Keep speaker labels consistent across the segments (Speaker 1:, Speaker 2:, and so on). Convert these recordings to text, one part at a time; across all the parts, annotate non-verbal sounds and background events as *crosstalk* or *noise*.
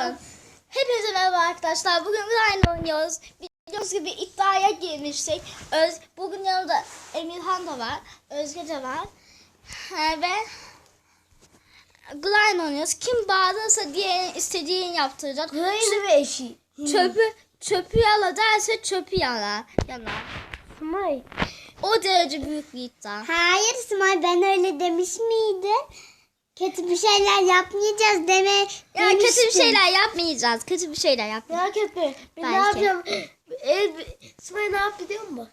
Speaker 1: Tamam. Hepinize merhaba arkadaşlar. Bugün Ryan oynuyoruz. Biliyorsunuz gibi iddiaya girmiştik. Öz, bugün yanımda Emirhan da var. Özge de var. He, ve Ryan oynuyoruz. Kim bağırırsa diğerinin istediğini yaptıracak.
Speaker 2: Hayır ve eşi.
Speaker 1: Çöpü çöpü yala derse çöpü yala. Yalar.
Speaker 2: Smay.
Speaker 1: O derece büyük bir iddia.
Speaker 3: Hayır Simay ben öyle demiş miydim? Kötü bir şeyler yapmayacağız deme
Speaker 1: Ya kötü bir şeyler yapmayacağız. Kötü bir şeyler yapmayacağız.
Speaker 2: Merak etme. Ben ne
Speaker 1: Belki.
Speaker 2: yapacağım? Ev, ne yap biliyor musun?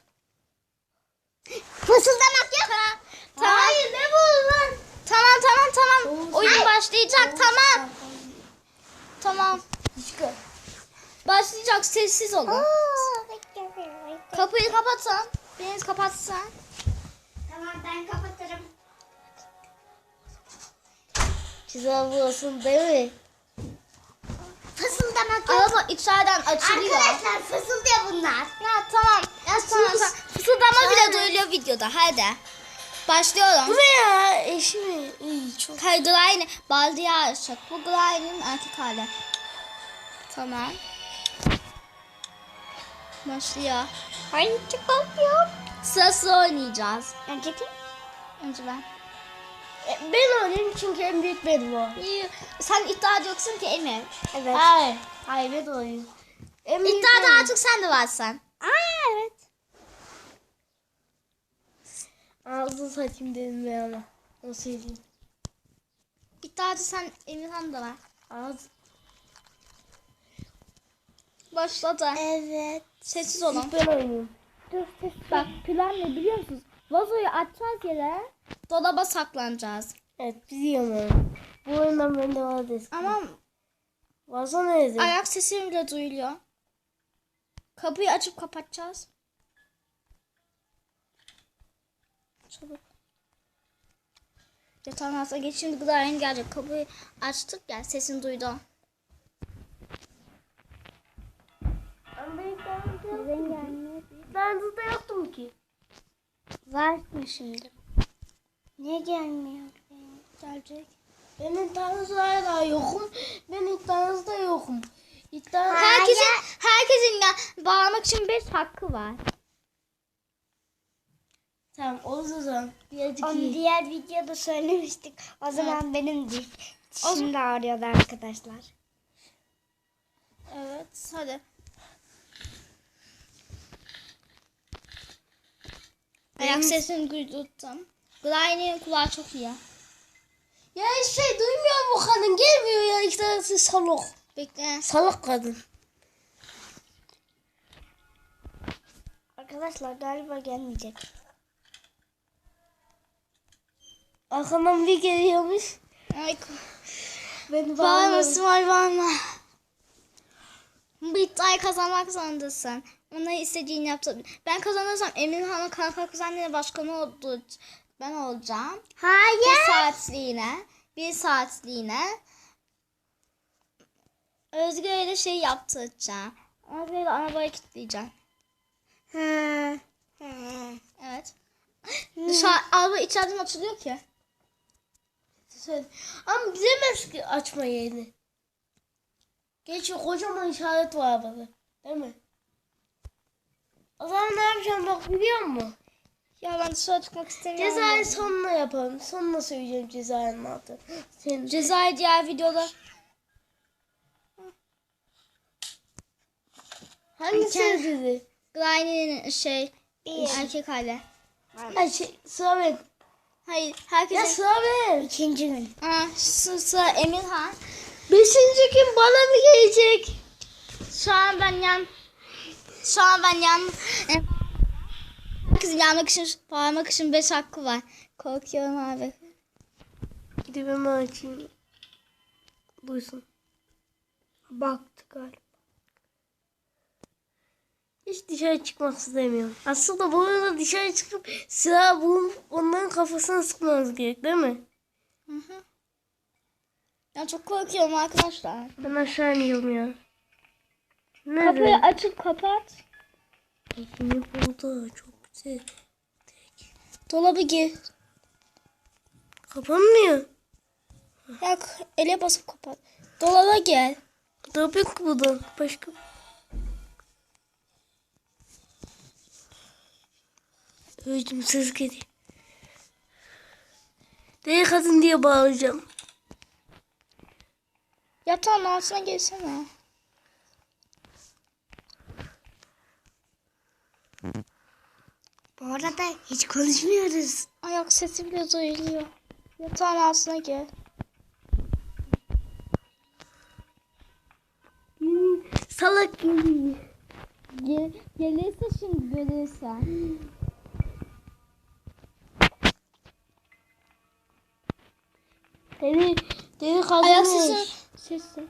Speaker 3: Fısıldamak yok.
Speaker 1: Tamam. Tamam.
Speaker 2: Hayır ne bu lan?
Speaker 1: Tamam tamam tamam.
Speaker 2: Oğuz-
Speaker 1: Oyun başlayacak tamam. Tamam.
Speaker 2: Çıkar.
Speaker 1: Başlayacak sessiz olun. Kapıyı kapatın. Biriniz kapatsın.
Speaker 3: Tamam ben kapatırım.
Speaker 2: Güzel bulasın değil mi?
Speaker 3: Fısıldamak yok.
Speaker 1: Araba içeriden açılıyor.
Speaker 3: Arkadaşlar fısıldıyor bunlar.
Speaker 1: Ya tamam. Ya tamam. tamam. Fısıldama bile duyuluyor videoda. Hadi. Başlıyorum.
Speaker 2: Bu ne ya? Eşi mi? İyi çok.
Speaker 1: Hayır Glyne baldiye açacak. Bu Glyne'in erkek hali. Tamam. Başlıyor.
Speaker 3: Ay çok korkuyorum.
Speaker 1: Sırası oynayacağız.
Speaker 3: Önce kim?
Speaker 1: Önce ben.
Speaker 2: E, Ben oynayayım çünkü en büyük benim o.
Speaker 1: Sen iddiacı yoksun ki Emir.
Speaker 3: Evet.
Speaker 2: Hayır. Hayır ben oynayayım. En büyük
Speaker 1: İddiada
Speaker 2: benim.
Speaker 1: artık sen de varsan.
Speaker 3: Aa evet.
Speaker 2: Ağzını satayım dedim ben ona. O söyleyeyim.
Speaker 1: İddiacı sen Emirhan da var.
Speaker 2: Ağız.
Speaker 1: Başladı.
Speaker 3: Evet.
Speaker 1: Sessiz olun.
Speaker 2: Ben oynayayım.
Speaker 1: Bak plan ne biliyor musunuz? Vazoyu açacağız yere dolaba saklanacağız.
Speaker 2: Evet biliyorum. Bu oyundan bende var desin.
Speaker 1: Ama
Speaker 2: Vazo nerede?
Speaker 1: ayak sesi bile duyuluyor. Kapıyı açıp kapatacağız. Çabuk. Yatağın altına geç şimdi gıda yeni gelecek. Kapıyı açtık ya sesini duydu.
Speaker 2: Ben Ben de yoktum ki.
Speaker 3: Var mı şimdi? Niye gelmiyor?
Speaker 1: Gelecek.
Speaker 2: Ben iddianızda hala yokum. Ben iddianızda yokum. İddia...
Speaker 1: Herkesin, herkesin ya, bağlamak için 5 hakkı var.
Speaker 2: Tamam o zaman. Birazcık
Speaker 3: Onu
Speaker 2: iyi.
Speaker 3: diğer videoda söylemiştik. O zaman benim değil. Şimdi ağrıyordu arkadaşlar.
Speaker 1: Evet hadi. Ayak sesini duydum. Glyne'in kulağı çok iyi.
Speaker 2: Ya hiç şey duymuyor bu kadın. Gelmiyor ya iki tanesi salak.
Speaker 1: Bekle.
Speaker 2: Salak kadın.
Speaker 3: Arkadaşlar galiba gelmeyecek.
Speaker 2: Arkamdan bir geliyormuş.
Speaker 1: Ay,
Speaker 2: Beni
Speaker 1: bağırma. Simay bağırma. İddiayı kazanmak zorundasın. Ona istediğini yaptın. Ben kazanırsam Emirhan'ın kanka kuzenleri başkanı oldu. Ben olacağım.
Speaker 3: Hayır.
Speaker 1: Bir saatliğine. Bir saatliğine. Özgür'e de şey yaptıracağım. Ona böyle arabayı kilitleyeceğim. Evet. Dışarı araba içeriden açılıyor ki.
Speaker 2: Ama bilemez ki açma yerini. Geçiyor kocaman işaret var arabada. Değil mi? O zaman ne yapacağım bak biliyor musun?
Speaker 1: Ya ben dışarı çıkmak istemiyorum.
Speaker 2: Cezayı sonuna yapalım. Sonuna söyleyeceğim cezanın adı. Senin
Speaker 1: Cezayı diğer videoda.
Speaker 2: hangisi dedi?
Speaker 1: Glyne'in şey
Speaker 3: Bir.
Speaker 1: erkek hali.
Speaker 2: Ha şey sıra ben.
Speaker 1: Hayır
Speaker 2: Ya
Speaker 1: herkesin.
Speaker 2: sıra ben.
Speaker 3: İkinci gün.
Speaker 1: Ha, sı- sıra Emirhan.
Speaker 2: Beşinci gün bana mı gelecek?
Speaker 1: Şu an ben yan. Şu an ben yan. Herkesin yanmak için, bağırmak için 5 hakkı var. Korkuyorum abi.
Speaker 2: Gidip hemen açayım. Duysun. Baktı galiba. Hiç dışarı çıkmak istemiyorum. Aslında bu arada dışarı çıkıp silah bulup onların kafasına sıkmamız gerek değil mi?
Speaker 1: Hı hı. Ya çok korkuyorum arkadaşlar.
Speaker 2: Ben aşağı iniyorum ya.
Speaker 1: Kapıyı
Speaker 2: Nerede?
Speaker 1: açıp kapat.
Speaker 2: Yine burada çok güzel.
Speaker 1: Dolabı gir.
Speaker 2: Kapanmıyor.
Speaker 1: Ya ele basıp kapat. Dolaba gel.
Speaker 2: Top yok buradan. Başka. Öldüm ses geliyor. Deli kadın diye bağıracağım.
Speaker 1: Yatağın altına gelsene.
Speaker 3: Bu arada hiç konuşmuyoruz.
Speaker 1: Ayak sesi bile duyuluyor. Yatağın altına gel.
Speaker 2: Salak gibi.
Speaker 1: Gel gelirse şimdi görürsen.
Speaker 2: Deli, deli kadın.
Speaker 1: Ayak sesi. Sesi.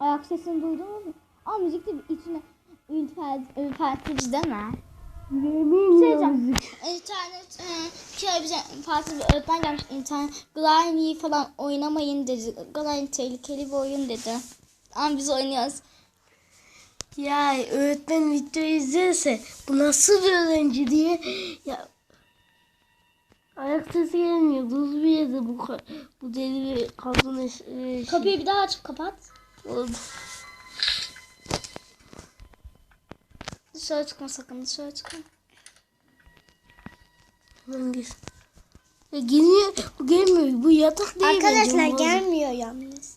Speaker 1: Ayak sesini duydun mu? Ama müzik de içine ürper- ürpertici deme.
Speaker 2: Yemin
Speaker 1: Şey
Speaker 2: ederim.
Speaker 1: diyeceğim. İnternet, e, kere bize farklı bir öğretmen gelmiş. İnternet, Granny'yi falan oynamayın dedi. Granny tehlikeli bir oyun dedi. Ama biz oynuyoruz.
Speaker 2: Ya öğretmen video izlerse bu nasıl bir öğrenci diye ya ayak sesi gelmiyor. Duz bir yerde bu bu deli bir kadın e, şey
Speaker 1: Kapıyı bir daha açıp kapat.
Speaker 2: oldu.
Speaker 1: Dışarı çıkma sakın dışarı çıkma.
Speaker 2: Hemen gir. Ya gelmiyor. Bu gelmiyor. Bu yatak değil
Speaker 3: Arkadaşlar
Speaker 2: bu
Speaker 3: gelmiyor yalnız.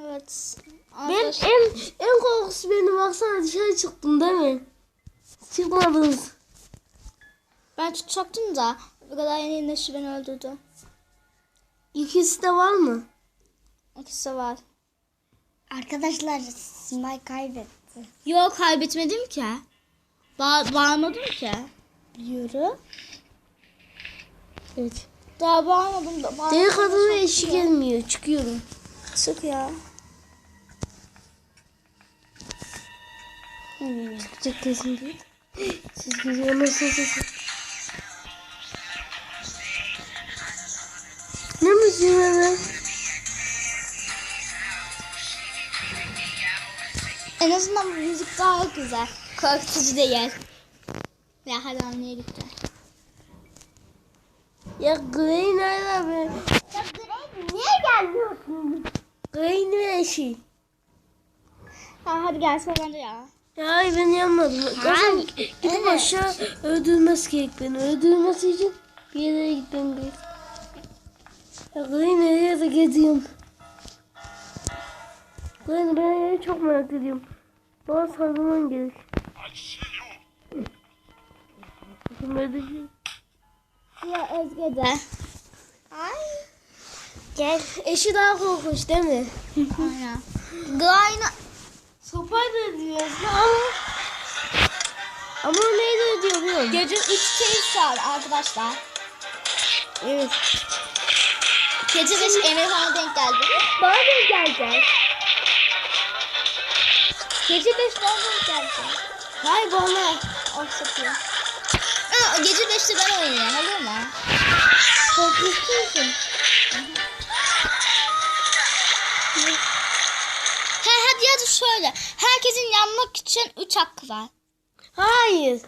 Speaker 1: Evet.
Speaker 2: Ben
Speaker 1: Arkadaş-
Speaker 2: en en korkusu benim baksana dışarı çıktım değil mi? Çıkmadınız.
Speaker 1: Ben tutacaktım da Granny'nin eşi beni öldürdü.
Speaker 2: İkisi de var mı?
Speaker 1: İkisi var.
Speaker 3: Arkadaşlar Simay kaybetti.
Speaker 1: Yok kaybetmedim ki. Ba bağırmadım ki.
Speaker 3: Biliyorum.
Speaker 2: Evet.
Speaker 1: Daha bağırmadım da. bağırmadım
Speaker 2: Deli
Speaker 1: da
Speaker 2: kadın ve
Speaker 1: çok
Speaker 2: eşi gelmiyor. Çıkıyorum.
Speaker 1: Çık ya.
Speaker 2: Çıkacak kesin değil. Siz güzel nasıl Ne müziği lan?
Speaker 1: En azından müzik daha güzel. Korkutucu değil. Ya hadi anneye gitti.
Speaker 2: Ya Grey nerede be?
Speaker 3: Ya Greg niye gelmiyorsun?
Speaker 2: Grey ne eşi?
Speaker 1: Ha, hadi gel sonra ya.
Speaker 2: Ya ben yanmadım. Kızım gidip aşağı öldürmez gerek beni. Öldürmesi için bir yere gitmem gerek. Ya Grey nereye de geziyorum. Grey ben çok merak ediyorum. Bana sarılman gerek.
Speaker 1: Ya Özge de.
Speaker 3: Ay. Gel.
Speaker 2: Eşi daha korkunç değil mi?
Speaker 1: Aynen. Granny
Speaker 2: Sopayla diyoruz ama ama neyle ödüyor biliyor
Speaker 1: gece 3 kez çağır arkadaşlar.
Speaker 2: Evet.
Speaker 1: Gece 5 Emre bana denk geldi.
Speaker 2: Bana da gelecek.
Speaker 1: Gece 5 bana denk geldi.
Speaker 2: Hay bana.
Speaker 1: Oh sapıyor. Ha, gece 5'te ben oynayayım olur mu?
Speaker 2: Korkutuyorsun.
Speaker 1: Ha, hadi ya da şöyle. Herkesin yanmak için 3 hakkı var.
Speaker 2: Hayır.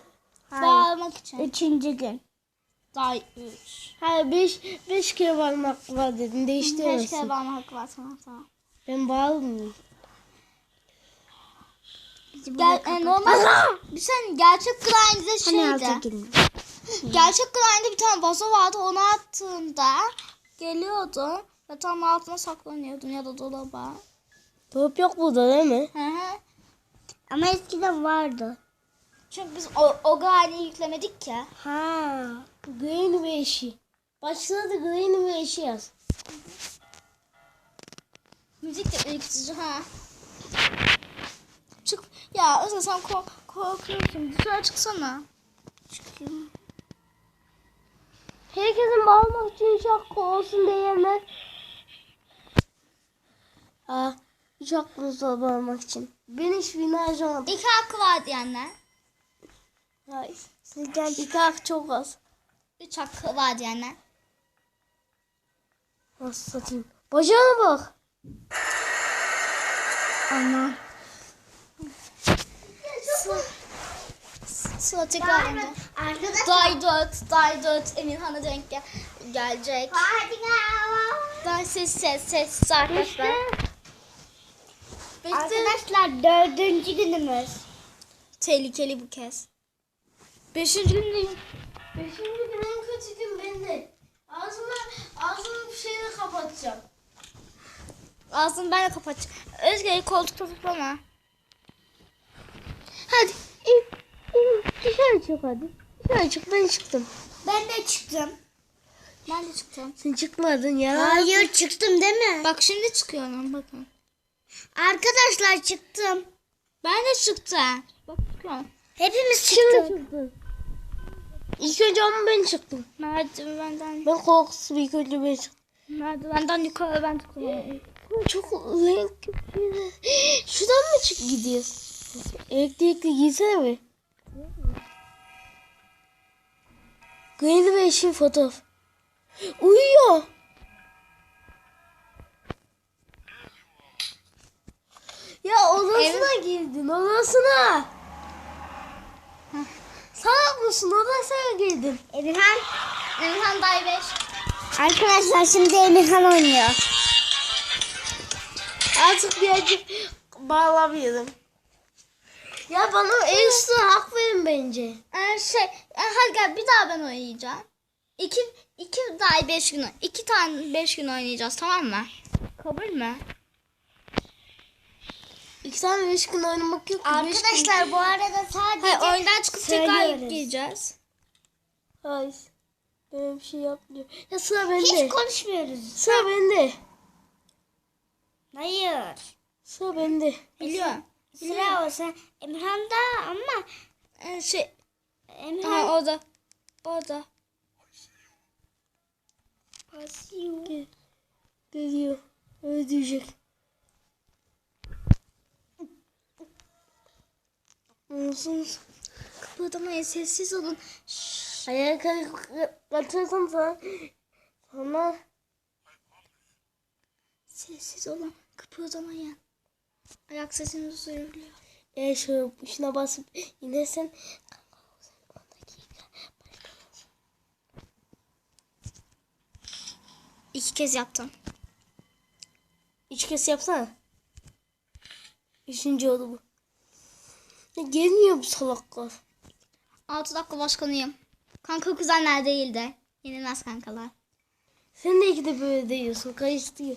Speaker 1: Bağırmak için.
Speaker 3: Üçüncü gün.
Speaker 1: Daha 3.
Speaker 2: Hayır beş, beş kere varmak var dedin.
Speaker 1: 5
Speaker 2: Değiştiremezsin.
Speaker 1: kere bağırma hakkı var tamam tamam.
Speaker 2: Ben bağırmıyorum.
Speaker 1: Gel, e, normal bir sen gerçek grind'de
Speaker 3: Hani
Speaker 1: şeydi. *laughs* Gerçek grind'de bir tane vazo vardı. Onu attığında geliyordu. Yatağın altına saklanıyordun ya da dolaba.
Speaker 2: Top yok burada değil mi?
Speaker 1: Hı hı.
Speaker 3: Ama eskiden vardı.
Speaker 1: Çünkü biz o, o grind'i yüklemedik ki.
Speaker 3: Ha.
Speaker 2: Green ve eşi. Başladı Green ve eşi yaz.
Speaker 1: Müzik de ürkütücü ha. Ya Özge sen kork korkuyorsun. Dışarı çıksana.
Speaker 2: Çıkayım. Herkesin bağırmak için şarkı olsun diye mi? Aa, hiç aklınız var bağırmak için. Ben hiçbirini harcamadım.
Speaker 1: İki hakkı var diyenler.
Speaker 2: Hayır. Sizden iki hak çok az.
Speaker 1: Üç hakkı var diyenler.
Speaker 2: Nasıl satayım? Bacağına bak.
Speaker 1: Ana. Sıra tekrar önce.
Speaker 3: Arkadaşlar.
Speaker 1: Day 4, Day 4 Emirhan'a denk gel gelecek.
Speaker 3: Hadi.
Speaker 1: Day ses ses ses arkadaşlar.
Speaker 3: Arkadaşlar dördüncü günümüz.
Speaker 1: Tehlikeli bu kez.
Speaker 2: Beşinci gündeyim. Beşinci gün en kötü gün bende. Ağzımı, ağzımı bir şeyle kapatacağım.
Speaker 1: Ağzını ben de kapatacağım. Özge koltukta tutlama.
Speaker 2: Hadi. Dışarı çık hadi. Dışarı çık ben çıktım.
Speaker 3: Ben de çıktım.
Speaker 1: Ben de çıktım.
Speaker 2: Sen çıkmadın ya.
Speaker 3: Hayır çıktım değil mi?
Speaker 1: Bak şimdi çıkıyorum bakın.
Speaker 3: Arkadaşlar çıktım.
Speaker 1: Ben de çıktım. Bak çıkıyorum.
Speaker 3: Hepimiz
Speaker 2: Şimdi
Speaker 3: çıktık.
Speaker 2: İlk önce ama ben çıktım.
Speaker 1: Merdivenden,
Speaker 2: Ben korkusuz ilk önce ben çıktım.
Speaker 1: merdivenden yukarı ben çıkıyorum.
Speaker 2: Çok renk. *gasps* Şuradan mı çık gidiyoruz? Elektrikli giysene mi? Granny ve eşin fotoğraf. Uyuyor. Ya odasına girdin odasına. Salak mısın odasına girdin.
Speaker 3: Emirhan.
Speaker 1: Emirhan Day 5.
Speaker 3: Arkadaşlar şimdi Emirhan oynuyor.
Speaker 2: Artık birazcık bağlamayalım. Ya bana ekstra hak verin bence.
Speaker 1: Ee, şey, e, hadi gel bir daha ben oynayacağım. İki, iki daha beş gün, iki tane beş gün oynayacağız tamam mı? Kabul mü?
Speaker 2: İki tane beş gün oynamak yok. ki, beş gün-
Speaker 3: Arkadaşlar bu arada sadece
Speaker 1: Hayır oyundan çıkıp tekrar
Speaker 3: söylüyoruz.
Speaker 1: gireceğiz.
Speaker 2: Hayır. Böyle bir şey yapmıyor. Ya sıra bende.
Speaker 3: hiç konuşmuyoruz.
Speaker 2: Sıra bende.
Speaker 3: Hayır.
Speaker 2: Sıra bende.
Speaker 1: Biliyorum.
Speaker 3: Sıra olsa Emirhan'da ama
Speaker 1: Ee, şey,
Speaker 3: Emirhan
Speaker 1: aha orada. Orada.
Speaker 3: basıyor.
Speaker 2: Gel. Geliyor. Öldürecek. Olsun.
Speaker 1: Kıpırdamayın sessiz olun.
Speaker 2: Ayağa kaçırsan sana. Sana.
Speaker 1: Sessiz olun. Kıpırdamayın. Ayak sesiniz duyuluyor.
Speaker 2: E şu şuna basıp inersen.
Speaker 1: İki kez yaptım.
Speaker 2: Üç kez yapsana. Üçüncü oldu bu. Ya gelmiyor bu salaklar.
Speaker 1: Altı dakika başkanıyım. Kanka kuzenler değil de. Yenilmez kankalar.
Speaker 2: Sen de ikide böyle diyorsun. Karıştırıyor.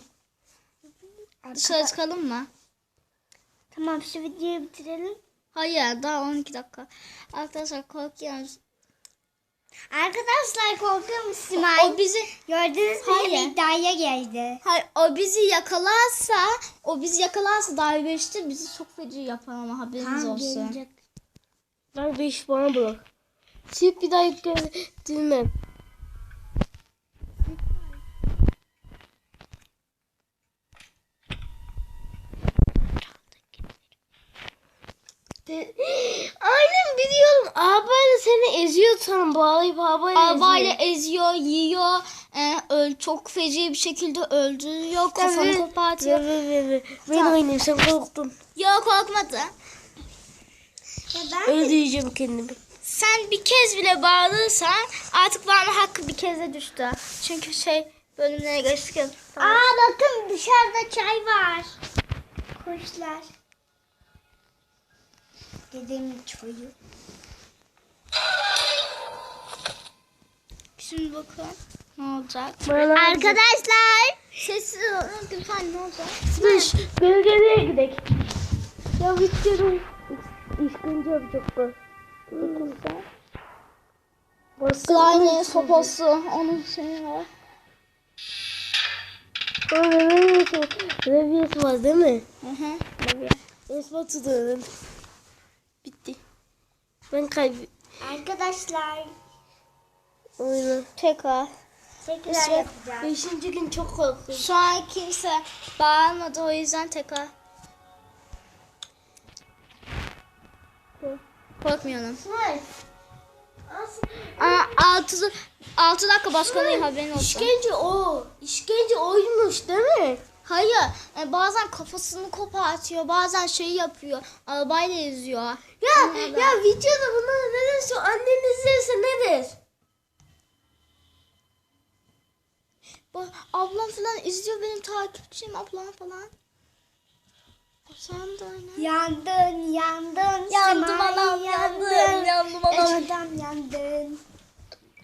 Speaker 1: Dışarı çıkalım mı?
Speaker 3: Tamam şu videoyu bitirelim.
Speaker 1: Hayır daha 12 dakika. Arkadaşlar korkuyorum.
Speaker 3: Arkadaşlar korkuyorum Simay.
Speaker 1: O bizi
Speaker 3: Gördünüz mü
Speaker 1: Hayır.
Speaker 3: İddiaya geldi.
Speaker 1: hayır, o bizi yakalarsa o bizi yakalarsa daha beşte bizi çok feci yapar ama haberiniz olsun.
Speaker 3: gelecek.
Speaker 2: Ben beş bana bırak. Çift bir daha yükledim. De- Aynen biliyorum. Arabayla seni eziyor sanırım. Bağlayıp Arabayla eziyor.
Speaker 1: eziyor, yiyor, e, öl, çok feci bir şekilde öldürüyor, kafanı kopartıyor.
Speaker 2: Ben oynayayım sen korktun.
Speaker 1: Yok korkmadı.
Speaker 3: Ya ben
Speaker 2: Öldüreceğim kendimi.
Speaker 1: Sen bir kez bile bağırırsan artık bağırma hakkı bir keze düştü. Çünkü şey bölümlere geçtik. Tamam.
Speaker 3: Aa bakın dışarıda çay var. Kuşlar. Dedemin çocuğu.
Speaker 1: Şimdi bakalım ne olacak.
Speaker 3: Arkadaşlar.
Speaker 1: Sessiz olun lütfen ne olacak?
Speaker 2: Beş. Gölgelere gidelim. Ya gidiyorum. İşkence yapacaklar.
Speaker 1: Slime sopası onun şeyi var.
Speaker 2: Reviyesi Reviyesi var değil mi?
Speaker 1: Hı hı. tabii.
Speaker 2: Esma tutuyorum. Bitti. Ben kaybettim.
Speaker 3: Arkadaşlar.
Speaker 2: Oyunu.
Speaker 1: Tekrar.
Speaker 3: Tekrar
Speaker 1: Esra-
Speaker 3: yapacağız.
Speaker 2: Beşinci gün çok korkuyorum.
Speaker 1: Şu an kimse bağırmadı o yüzden tekrar. Korkmuyorum.
Speaker 2: Hayır.
Speaker 1: Aa, altı, altı dakika başkanıyım haberin olsun.
Speaker 2: İşkence o. İşkence oymuş değil mi?
Speaker 1: Hayır. e, bazen kafasını kopartıyor. Bazen şey yapıyor. Arabayla eziyor.
Speaker 2: Ya
Speaker 1: Anladım.
Speaker 2: ya videoda bunları ne dersin? Annen izlerse ne der?
Speaker 1: Ablam falan izliyor benim takipçim ablam falan. Sen de oyna.
Speaker 3: Yandın, yandın.
Speaker 1: Yandım
Speaker 3: Simay,
Speaker 1: anam yandım. Yandım anam.
Speaker 3: Ecem yandın.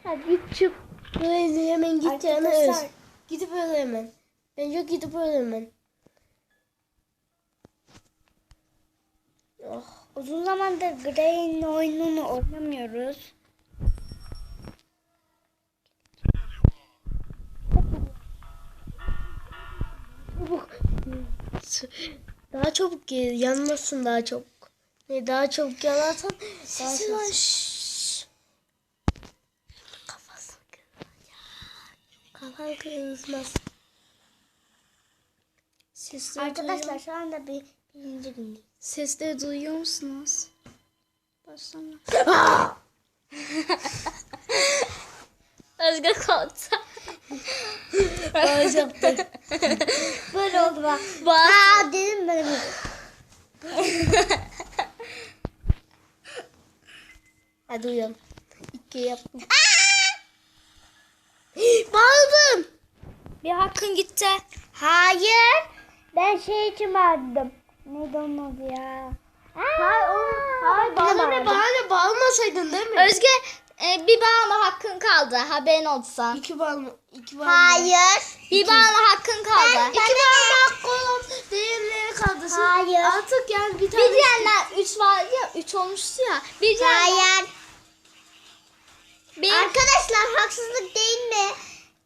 Speaker 2: Hadi git çık. Böyle hemen git yana öz.
Speaker 3: Arkadaşlar.
Speaker 2: Gidip öyle hemen. Bence gidip öyle hemen. Oh.
Speaker 3: Uzun zamandır Grey'in oyununu oynamıyoruz.
Speaker 2: Çabuk. Daha çabuk gel. Yanmasın daha çabuk. Ne daha çabuk yanarsan daha
Speaker 1: Sesi var.
Speaker 2: Kafası Kafan kırılmaz.
Speaker 1: Sesleri
Speaker 3: Arkadaşlar
Speaker 1: duyuyor,
Speaker 3: şu anda bir birinci gündeyiz.
Speaker 1: sesleri duyuyor musunuz? Başlama. *laughs* Özge korktu.
Speaker 2: Bağıracaktı.
Speaker 3: Böyle oldu bak.
Speaker 1: Bak.
Speaker 3: Aa dedim ben. *laughs*
Speaker 2: Hadi uyan. İki yaptım. *gasps* Bağırdım.
Speaker 1: Bir hakkın gitti.
Speaker 3: Hayır. Ben şey için bağırdım. Neydi onun adı ya? Hayır, hayır,
Speaker 2: Bana ne bana ne bağırmasaydın değil mi?
Speaker 1: Özge e, bir bağlama hakkın kaldı. Haberin olsun.
Speaker 2: İki bağırma. İki bağırma.
Speaker 3: Hayır.
Speaker 1: Bir bağlama hakkın kaldı.
Speaker 2: İki bağırma kolum diğerleri kaldı. Sen
Speaker 3: Hayır.
Speaker 2: Artık yani bir
Speaker 1: Bir
Speaker 2: tane.
Speaker 1: diyenler 3 var ya 3 olmuştu ya. Bir diyenler
Speaker 3: Hayır.
Speaker 1: bir
Speaker 3: Arkadaşlar haksızlık değil mi?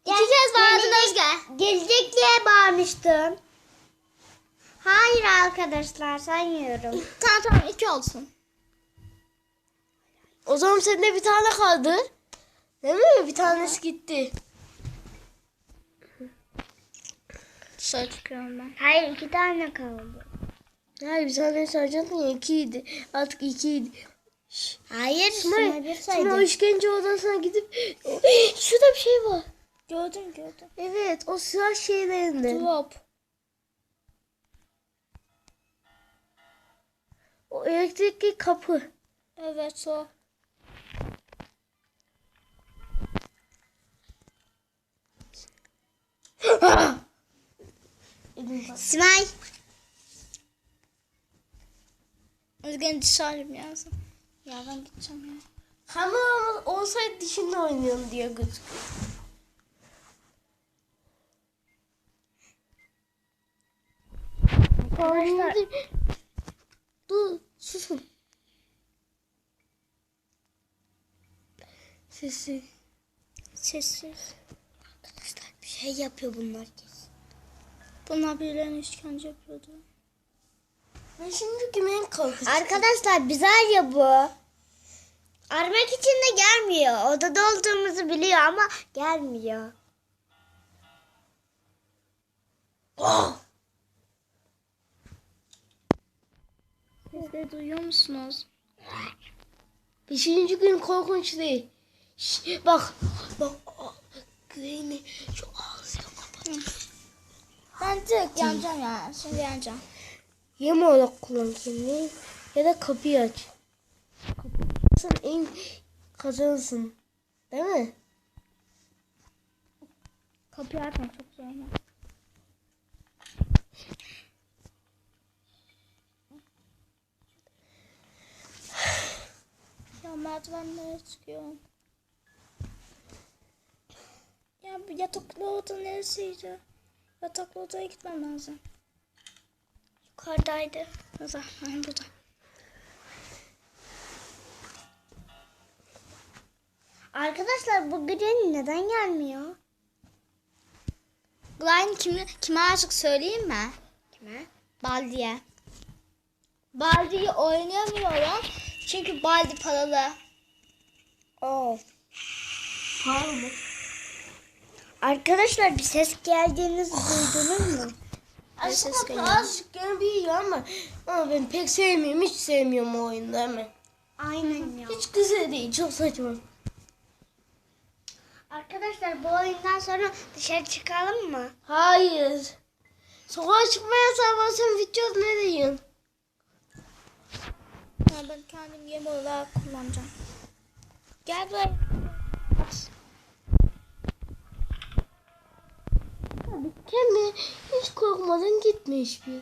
Speaker 1: iki kez bağırdın Özge.
Speaker 3: Gelecek diye bağırmıştım. Hayır arkadaşlar saymıyorum. *laughs*
Speaker 1: Tamam tamam 2 olsun.
Speaker 2: O zaman sende bir tane kaldı. Değil mi? Bir tanesi gitti.
Speaker 1: Dışarı çıkıyorum ben.
Speaker 3: Hayır iki tane kaldı.
Speaker 2: Hayır bir tane saracaktın ya ikiydi. Artık ikiydi.
Speaker 3: Hayır
Speaker 2: Şimdi,
Speaker 3: şuna bir
Speaker 2: şimdi o
Speaker 3: saydım.
Speaker 2: işkence odasına gidip *gasps* şurada bir şey var.
Speaker 1: Gördüm gördüm.
Speaker 2: Evet o silah şeylerinden.
Speaker 1: Drop.
Speaker 2: O elektrikli kapı.
Speaker 1: Evet o.
Speaker 3: Simay.
Speaker 1: Özge'nin dışarı lazım. Ya ben gideceğim ya.
Speaker 2: Kameramız olsaydı dişinde oynuyorum diye gözüküyor.
Speaker 3: Arkadaşlar
Speaker 2: Dur susun. Sesi.
Speaker 1: Sessiz.
Speaker 3: arkadaşlar bir şey yapıyor bunlar kesin.
Speaker 1: Bunlar birilerine işkence yapıyordu.
Speaker 2: Ben şimdi kimin kalkacağım?
Speaker 3: Arkadaşlar bizar ya bu. Aramak için de gelmiyor. Odada olduğumuzu biliyor ama gelmiyor.
Speaker 1: Sesleri duyuyor musunuz?
Speaker 2: Beşinci gün korkunç değil. Şş, bak. Bak. Grey'ni şu ağzını kapat.
Speaker 1: Ben direkt yanacağım ya. Şimdi yanacağım.
Speaker 2: Yem olarak kullan kendini. Ya da kapıyı aç. Açarsan en kazanırsın. Değil mi?
Speaker 1: Kapıyı açmak çok zor merdivenlere çıkıyorum. Ya bu yataklı oda neresiydi? Yataklı odaya gitmem lazım.
Speaker 3: Yukarıdaydı.
Speaker 1: Burada, yani burada.
Speaker 3: Arkadaşlar bu Granny neden gelmiyor?
Speaker 1: Glenn kimi, kime aşık söyleyeyim mi?
Speaker 3: Kime?
Speaker 1: Baldi'ye. Baldi'yi oynayamıyorum. Çünkü Baldi paralı.
Speaker 3: Oo.
Speaker 2: Pahalı mı?
Speaker 3: Arkadaşlar bir ses geldiğinizi duydunuz mu?
Speaker 1: ses
Speaker 2: Aslında
Speaker 1: geliyor.
Speaker 2: azıcık gene bir iyi ama, ama ben pek sevmiyorum. Hiç sevmiyorum o oyunu değil mi?
Speaker 3: Aynen ya.
Speaker 2: Hiç güzel değil. Çok saçma.
Speaker 3: Arkadaşlar bu oyundan sonra dışarı çıkalım mı?
Speaker 2: Hayır. Sokağa çıkma yasağı var. Sen video ne diyorsun?
Speaker 1: Ya ben kendim yem olarak kullanacağım. Gel buraya.
Speaker 2: Kendi hiç korkmadan gitme hiçbir.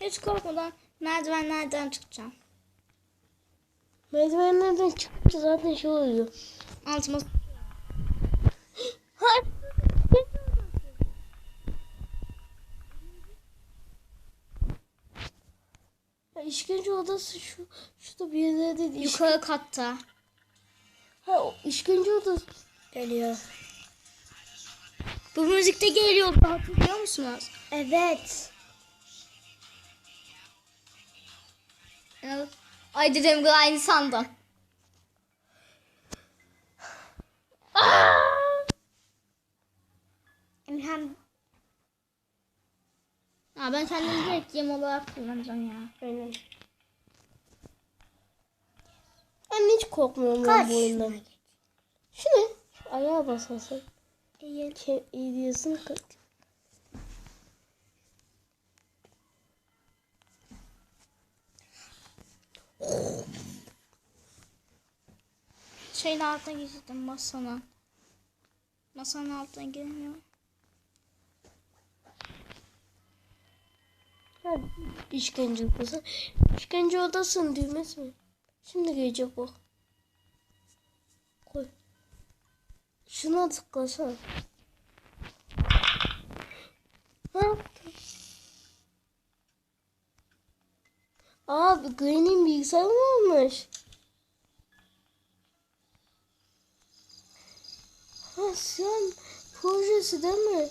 Speaker 1: Hiç korkmadan merdivenlerden çıkacağım.
Speaker 2: Merdivenlerden çıkınca zaten şey oluyor.
Speaker 1: Altıma
Speaker 2: Ha! Ya işkence odası şu şurada bir yerde değil.
Speaker 1: yukarı katta.
Speaker 2: Ha o işkence odası geliyor.
Speaker 1: Bu müzikte geliyordu hatırlıyor musunuz?
Speaker 3: Evet.
Speaker 1: Ay dedim aynı sandım. Ha, ben kendimi direkt yem olarak kullanacağım ya.
Speaker 2: Aynen. Ben hiç korkmuyorum ben
Speaker 3: kaç
Speaker 2: bu oyundan. Şu ne? Şu ayağa basarsak.
Speaker 3: Değil.
Speaker 2: Ke iyi diyorsun.
Speaker 1: Şeyin altına geçtim masanın. Masanın altına giremiyorum.
Speaker 2: Ha, işkence odası. İşkence odasının düğmesi mi? Şimdi gelecek bak. Koy. Şuna tıklasana. Ne yaptın? Abi Green'in bilgisayarı mı olmuş? Ha sen projesi değil mi?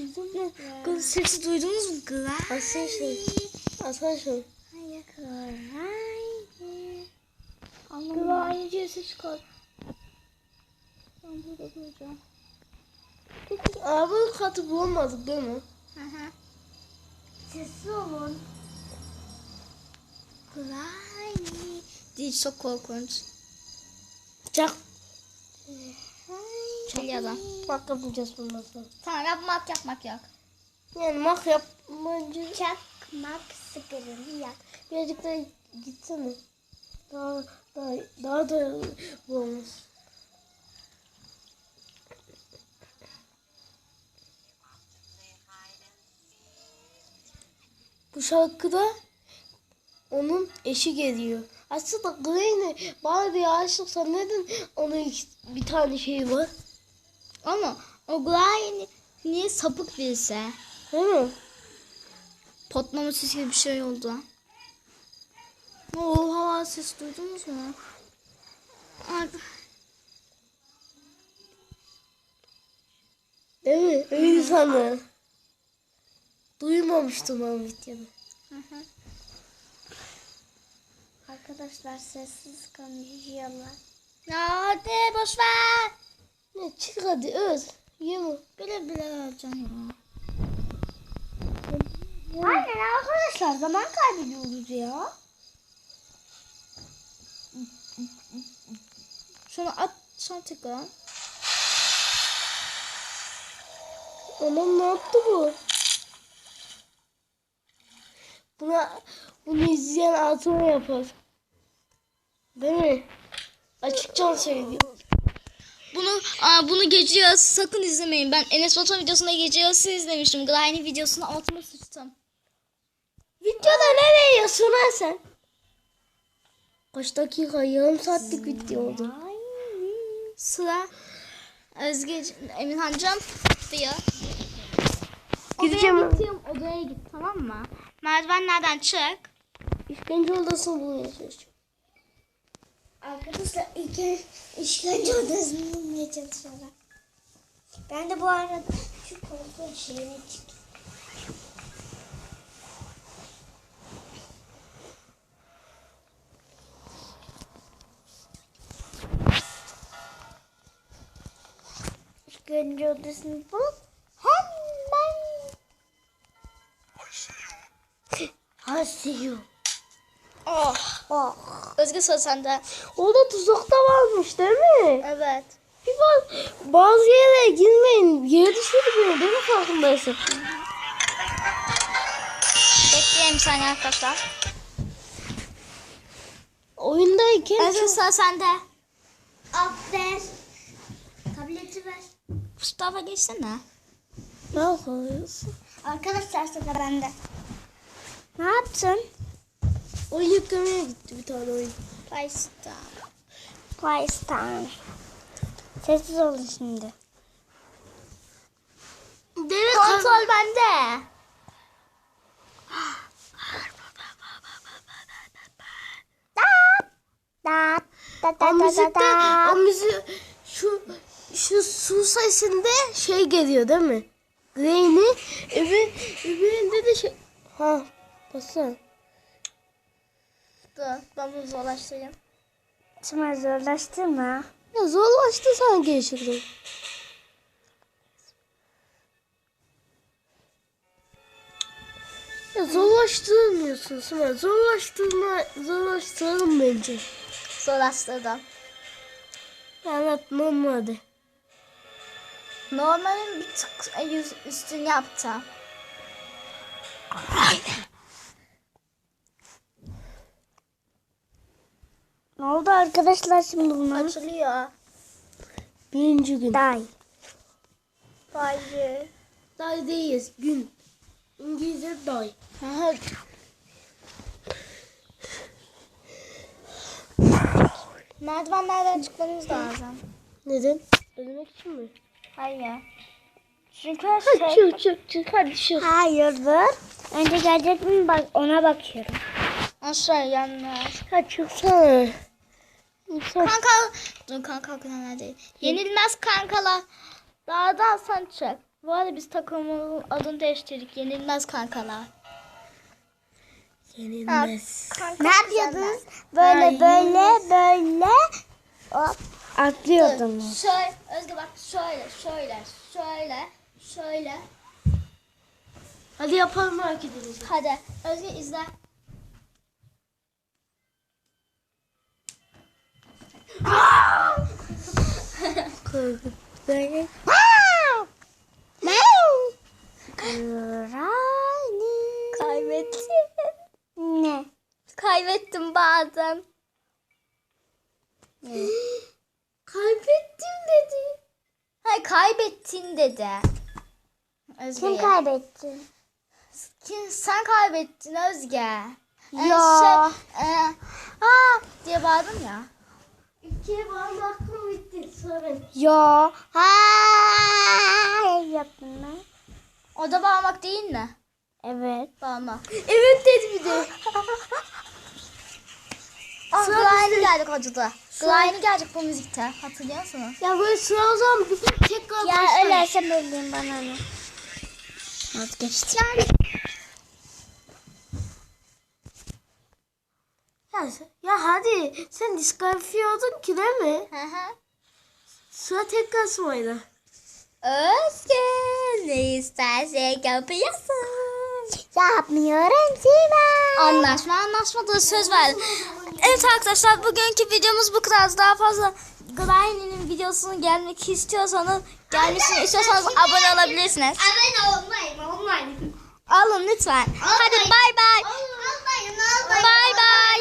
Speaker 2: Duydun mu?
Speaker 1: Kız sesi duydunuz mu? Gla.
Speaker 2: Aslan şey. Aslan şey.
Speaker 1: Allah'ım. Gla sesi çıkar. Ben burada duracağım.
Speaker 2: Abi katı bulamadık değil mi?
Speaker 1: Hı hı.
Speaker 3: Sessiz olun.
Speaker 1: Gray. Değil çok korkunç.
Speaker 2: Çak.
Speaker 1: Çalıyordum.
Speaker 2: Bak yapacağız bundan sonra.
Speaker 1: Tamam yapmak yapmak yok.
Speaker 2: Yani mak yapmacı.
Speaker 3: Çakmak sıkırını yak.
Speaker 2: Birazcık daha gitsene. Daha daha daha da bulmaz. Bu şarkıda onun eşi geliyor. Aslında Granny Barbie'ye aşıksa neden onun iki- bir tane şey var?
Speaker 1: Ama o Gray niye sapık birisi?
Speaker 2: Değil mi?
Speaker 1: Patlama sesi gibi bir şey oldu. Oo hava sesi duydunuz mu? Ay,
Speaker 2: Değil mi? Sanırım. Duymamıştım
Speaker 1: hı hı.
Speaker 3: Arkadaşlar sessiz konuşuyorlar.
Speaker 1: Hadi boş ver.
Speaker 2: Ne çık hadi öz. Yeme.
Speaker 1: Bile bile öleceğim ya.
Speaker 3: Aynen arkadaşlar zaman kaybediyoruz ya.
Speaker 1: Şunu at sonra tekrar.
Speaker 2: Anam ne yaptı bu? Buna bunu izleyen altına yapar. Değil mi? Açıkça söylüyorum.
Speaker 1: Bunu aa, bunu gece yarısı sakın izlemeyin. Ben Enes Batur videosunda gece yarısı izlemiştim. Granny videosunu altıma sıçtım.
Speaker 2: Videoda nereye yiyorsun lan sen? Kaç dakika? Yarım saatlik video oldu.
Speaker 1: Sıra Özge Emirhan'cığım diyor.
Speaker 2: Gideceğim.
Speaker 1: Odaya gittiğim odaya git tamam mı? Merdivenlerden çık.
Speaker 2: İşkence odasını bulmaya çalışıyorum.
Speaker 3: Arkadaşlar ilk işkence odasını bulmaya çalışıyorlar. Ben de bu arada şu korkunç şeyine çıktım. İşkence odasını bul. Hemen. I see you. *laughs*
Speaker 1: Oh.
Speaker 3: Oh.
Speaker 1: Özge sıra sende.
Speaker 2: Orada tuzak da varmış değil mi?
Speaker 1: Evet.
Speaker 2: Bir bak bazı yerlere girmeyin. Yere düşürmüyor değil mi farkındaysın?
Speaker 1: Bekleyelim saniye arkadaşlar.
Speaker 2: Oyundayken
Speaker 1: Özge sıra sende.
Speaker 3: Al ver. Tableti ver.
Speaker 1: Mustafa geçsene.
Speaker 2: Ne yapıyorsun?
Speaker 3: Arkadaşlar sıra bende. Ne yaptın?
Speaker 2: O yüklemeye gitti bir tane oyun.
Speaker 3: Playsta. Playsta. Sessiz olun şimdi.
Speaker 2: Deve
Speaker 1: Kontrol bende.
Speaker 3: Da, da, da,
Speaker 2: O
Speaker 3: da,
Speaker 2: müzikte,
Speaker 3: da.
Speaker 2: o müzik şu şu su sesinde şey geliyor değil mi? Grey'ni öbür, öbüründe de şey... Ha basın.
Speaker 1: Dur ben bunu zorlaştırayım.
Speaker 3: Çıma zorlaştırma.
Speaker 2: Ya zorlaştı sanki eşitlik. Ya zorlaştırmıyorsun Sıma. Zorlaştırma, zorlaştıralım bence.
Speaker 1: Zorlaştırdım.
Speaker 2: Evet normalde.
Speaker 1: Normalin bir tık yüz üstünü yapacağım.
Speaker 3: Ne oldu arkadaşlar şimdi bunlar?
Speaker 1: Açılıyor.
Speaker 2: Birinci gün.
Speaker 3: Day.
Speaker 1: Bence.
Speaker 2: Day değiliz. Gün. İngilizce day.
Speaker 1: Merdivenlerden çıkmamız lazım.
Speaker 2: Neden? Ölmek için mi?
Speaker 1: Hayır. Çünkü şey...
Speaker 2: çık çık çık hadi çık.
Speaker 3: Hayırdır? Önce gelecek mi bak ona bakıyorum.
Speaker 1: Aşağı yanlar.
Speaker 2: Hadi çıksana.
Speaker 1: Kanka. Dur kanka kanka değil. Yenilmez kankalar. Dağdan sen çık. Bu arada biz takımımızın adını değiştirdik. Yenilmez kankalar.
Speaker 2: yenilmez.
Speaker 1: Kanka
Speaker 3: Ne yapıyordunuz? Böyle
Speaker 2: Ay,
Speaker 3: böyle böyle hop
Speaker 1: Dur,
Speaker 3: atlıyordunuz.
Speaker 1: Şöyle, Özge bak şöyle, şöyle, şöyle, şöyle.
Speaker 2: Hadi yapalım hareketimizi.
Speaker 1: Hadi Özge izle.
Speaker 2: Böyle.
Speaker 3: Granny.
Speaker 1: Kaybettim.
Speaker 3: Ne?
Speaker 1: Kaybettim bazen.
Speaker 2: Kaybettim dedi.
Speaker 1: Hayır kaybettin dedi. Özge.
Speaker 3: Kim kaybetti?
Speaker 1: Kim- Sen kaybettin Özge. Ee,
Speaker 3: Ya.
Speaker 1: Şey, e, aa diye bağırdım ya.
Speaker 2: İkiye bağlı hakkım bitti. Sorun.
Speaker 3: Yo. Hayır yaptın mı?
Speaker 1: O da bağırmak değil mi?
Speaker 3: Evet.
Speaker 1: Bağırmak.
Speaker 2: Evet dedi bir de.
Speaker 1: Aa, Glayne geldik acıda. Glayne gelecek bu müzikte. Hatırlıyor musunuz?
Speaker 2: Ya böyle sıra o zaman bir tekrar
Speaker 3: Ya
Speaker 2: başlayalım.
Speaker 3: öyleyse böleyim bana ne? Vazgeçtim.
Speaker 2: Ya, ya hadi sen diskalifiye oldun ki değil mi?
Speaker 1: Hı hı.
Speaker 2: Sıra tekrar Sıma'yla.
Speaker 1: Özge ne istersen yapıyorsun.
Speaker 3: Yapmıyorum Sima.
Speaker 1: Anlaşma anlaşmadı söz verdim. Evet arkadaşlar bugünkü videomuz bu kadar. Daha fazla Granny'nin videosunun gelmek istiyorsanız gelmesini istiyorsanız abone olabilirsiniz.
Speaker 3: Abone olmayın, olmayın.
Speaker 1: Alın lütfen. Hadi bay bay.
Speaker 3: Olmayın, olmayın.
Speaker 1: Bay bay.